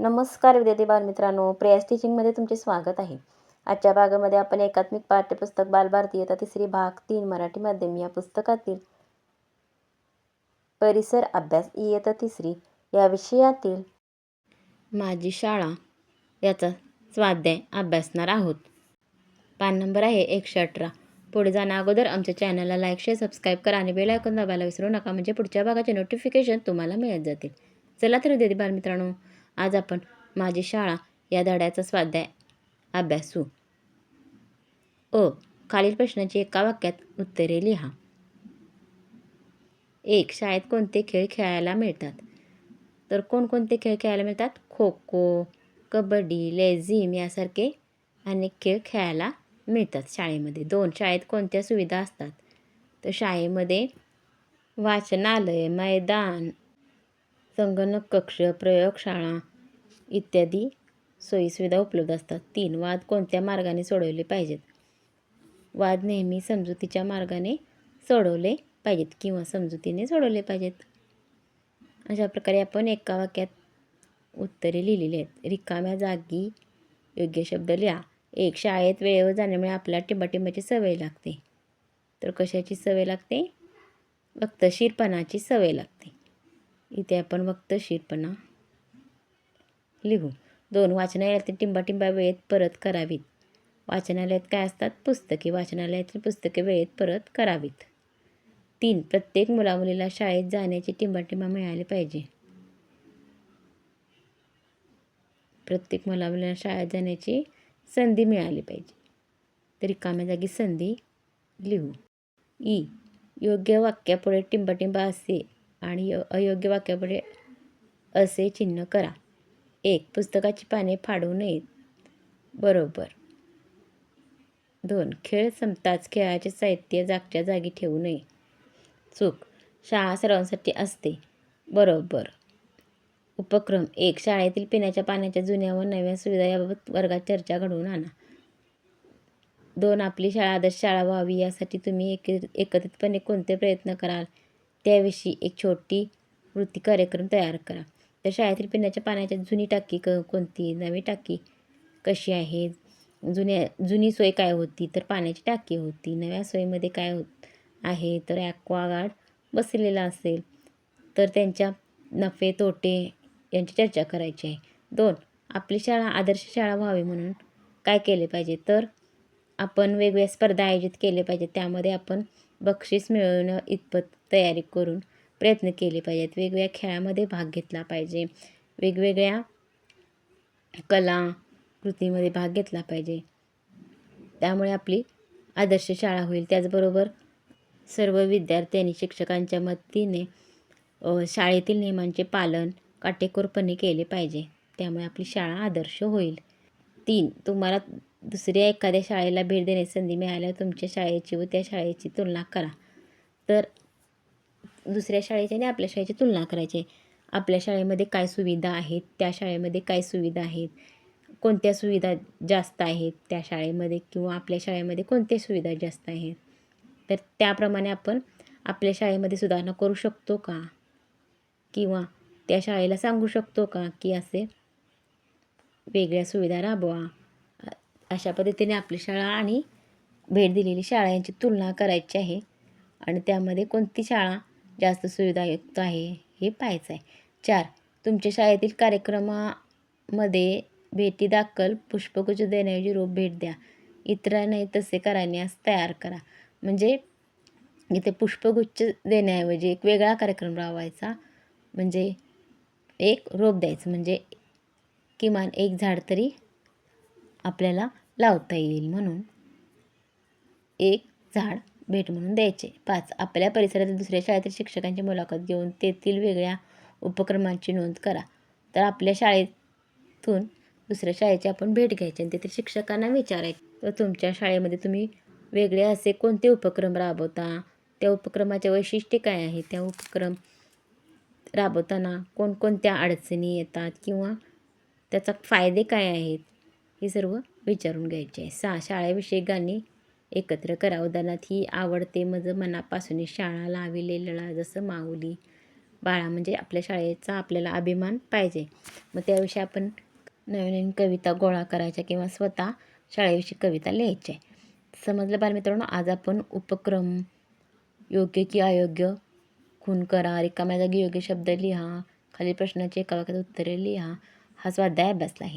नमस्कार विद्यार्थी बालमित्रांनो प्रेयस टीचिंगमध्ये तुमचे स्वागत आहे. आजच्या भागामध्ये आपण एकात्मिक पाठ्यपुस्तक बालभारती येता तिसरी भाग तीन मराठी माध्यम या पुस्तकातील परिसर अभ्यास इयत्ता तिसरी या विषयातील माझी शाळा याचा स्वाध्याय अभ्यासणार आहोत. पान नंबर आहे एकशे अठरा. पुढे जाण्या अगोदर आमच्या चॅनलला लाईक शेअर सबस्क्राईब करा आणि बेल आयकॉन दाबायला विसरू नका. म्हणजे पुढच्या भागाचे नोटिफिकेशन तुम्हाला मिळत जातील. चला तर विद्यार्थी बालमित्रांनो आज आपण माझी शाळा या धड्याचा स्वाध्याय. अभ्यासू. अ. खालील प्रश्नाची एका वाक्यात उत्तरे लिहा. एक. शाळेत कोणते खेळ खेळायला मिळतात? तर कोणकोणते खेळ खेळायला मिळतात? खो खो कबड्डी लेझिम यासारखे अनेक खेळ खेळायला मिळतात शाळेमध्ये. दोन. शाळेत कोणत्या सुविधा असतात? तर शाळेमध्ये वाचनालय मैदान संगणक कक्ष प्रयोगशाळा इत्यादी सोयीसुविधा उपलब्ध असतात. तीन वाद कोणत्या मार्गाने सोडवले पाहिजेत? वाद नेहमी समजुतीच्या मार्गाने सोडवले पाहिजेत किंवा समजुतीने सोडवले पाहिजेत. अशा प्रकारे आपण एका वाक्यात उत्तरे लिहिलेली आहेत. रिकाम्या जागी योग्य शब्द लिहा. एक शाळेत वेळेवर जाण्यामुळे आपल्याला टिंबाटिंबाची सवय लागते. तर कशाची सवय लागते? वक्तशीरपणाची सवय लागते. इथे आपण वक्तशीरपणा लिहू. दोन वाचनालयातील टिंबाटिंबा वेळेत परत करावीत. वाचनालयात काय असतात? पुस्तके. वाचनालयातील पुस्तके वेळेत परत करावीत. तीन प्रत्येक मुलामुलीला शाळेत जाण्याची टिंबाटिंबा मिळाली पाहिजे. प्रत्येक मुलामुलीला शाळेत जाण्याची संधी मिळाली पाहिजे. तर रिकाम्या जागी संधी लिहू. ई योग्य वाक्यापुढे टिंबाटिंबा असे आणि अयोग्य वाक्यापुढे असे चिन्ह करा. एक पुस्तकाची पाने फाडू नयेत. बरोबर. दोन खेळ संपताच खेळाचे साहित्य जागच्या जागी ठेवू नये. चूक शाळा सर्वांसाठी असते. बरोबर. उपक्रम एक शाळेतील पिण्याच्या पाण्याच्या जुन्या व नव्या सुविधा याबाबत वर्गात चर्चा घडवून आणा. दोन आपली शाळा आदर्श शाळा व्हावी यासाठी तुम्ही एक एकत्रितपणे कोणते प्रयत्न कराल? त्याविषयी एक छोटी वृत्ती कार्यक्रम तयार करा. तर शाळेतील पिण्याच्या पाण्याच्या जुनी टाकी क कोणती? नवी टाकी कशी आहे? जुन्या जुनी सोय काय होती? तर पाण्याची टाकी होती. नव्या सोयीमध्ये काय होत आहे? तर ॲक्वागार्ड बसलेला असेल. तर त्यांच्या नफे तोटे यांची चर्चा करायची आहे. दोन आपली शाळा आदर्श शाळा व्हावी म्हणून काय केले पाहिजे? तर आपण वेगवेगळ्या स्पर्धा आयोजित केले पाहिजे त्यामध्ये आपण बक्षीस मिळवणं इतपत तयारी करून प्रयत्न केले पाहिजेत. वेगवेगळ्या खेळामध्ये भाग घेतला पाहिजे. वेगवेगळ्या कला कृतीमध्ये भाग घेतला पाहिजे. त्यामुळे आपली आदर्श शाळा होईल. त्याचबरोबर सर्व विद्यार्थी आणि शिक्षकांच्या मदतीने शाळेतील नियमांचे पालन काटेकोरपणे केले पाहिजे. त्यामुळे आपली शाळा आदर्श होईल. तीन तुम्हाला दुसऱ्या एखाद्या शाळेला भेट देण्याची संधी मिळाल्यावर तुमच्या शाळेची व त्या शाळेची तुलना करा. तर दुसऱ्या शाळेची आणि आपल्या शाळेची तुलना करायची. आपल्या शाळेमध्ये काय सुविधा आहेत? त्या शाळेमध्ये काय सुविधा आहेत? कोणत्या सुविधा जास्त आहेत त्या शाळेमध्ये किंवा आपल्या शाळेमध्ये कोणत्या सुविधा जास्त आहेत? तर त्याप्रमाणे आपण आपल्या शाळेमध्ये सुधारणा करू शकतो का? किंवा त्या शाळेला सांगू शकतो का की असे वेगळ्या सुविधा राबवा? अशा पद्धतीने आपली शाळा आणि भेट दिलेली शाळा यांची तुलना करायची आहे. आणि त्यामध्ये कोणती शाळा जास्त सुविधायुक्त आहे हे पाहायचं आहे चार तुमच्या शाळेतील कार्यक्रमामध्ये भेटी दाखल पुष्पगुच्छ देण्याऐवजी रोप भेट द्या. इतरांनाही तसे करण्यास तयार करा. म्हणजे इथे पुष्पगुच्छ देण्याऐवजी एक वेगळा कार्यक्रम राबवायचा. म्हणजे एक रोप द्यायचं. म्हणजे किमान एक झाड तरी आपल्याला लावता येईल म्हणून. एक झाड भेट म्हणून द्यायचे. पाच आपल्या परिसरातील दुसऱ्या शाळेतील शिक्षकांची मुलाखत घेऊन तेथील वेगळ्या उपक्रमांची नोंद करा. तर आपल्या शाळेतून दुसऱ्या शाळेची आपण भेट घ्यायची आणि तेथील शिक्षकांना विचारायचे. तर तुमच्या शाळेमध्ये तुम्ही वेगळे असे कोणते उपक्रम राबवता? त्या उपक्रमाचे वैशिष्ट्य काय आहे? त्या उपक्रम राबवताना कोणकोणत्या अडचणी येतात किंवा त्याचा फायदे काय आहेत? हे सर्व विचारून घ्यायचे आहे. सा शाळेविषयी गाणी एकत्र करा उदाहरणार्थ ही आवडते मज मनापासून शाळा लाविले लळा जसं माऊली बाळा म्हणजे आपल्या शाळेचा आपल्याला अभिमान पाहिजे. मग त्याविषयी आपण नवीन नवीन कविता गोळा करायच्या किंवा स्वतः शाळेविषयी कविता लिहायच्या. समजलं बालमित्रांनो आज आपण उपक्रम योग्य की अयोग्य खून करा रिकाम्या जागी योग्य शब्द लिहा खाली प्रश्नाचे एका वाक्यात उत्तरे लिहा हा स्वाध्याय अभ्यासला आहे.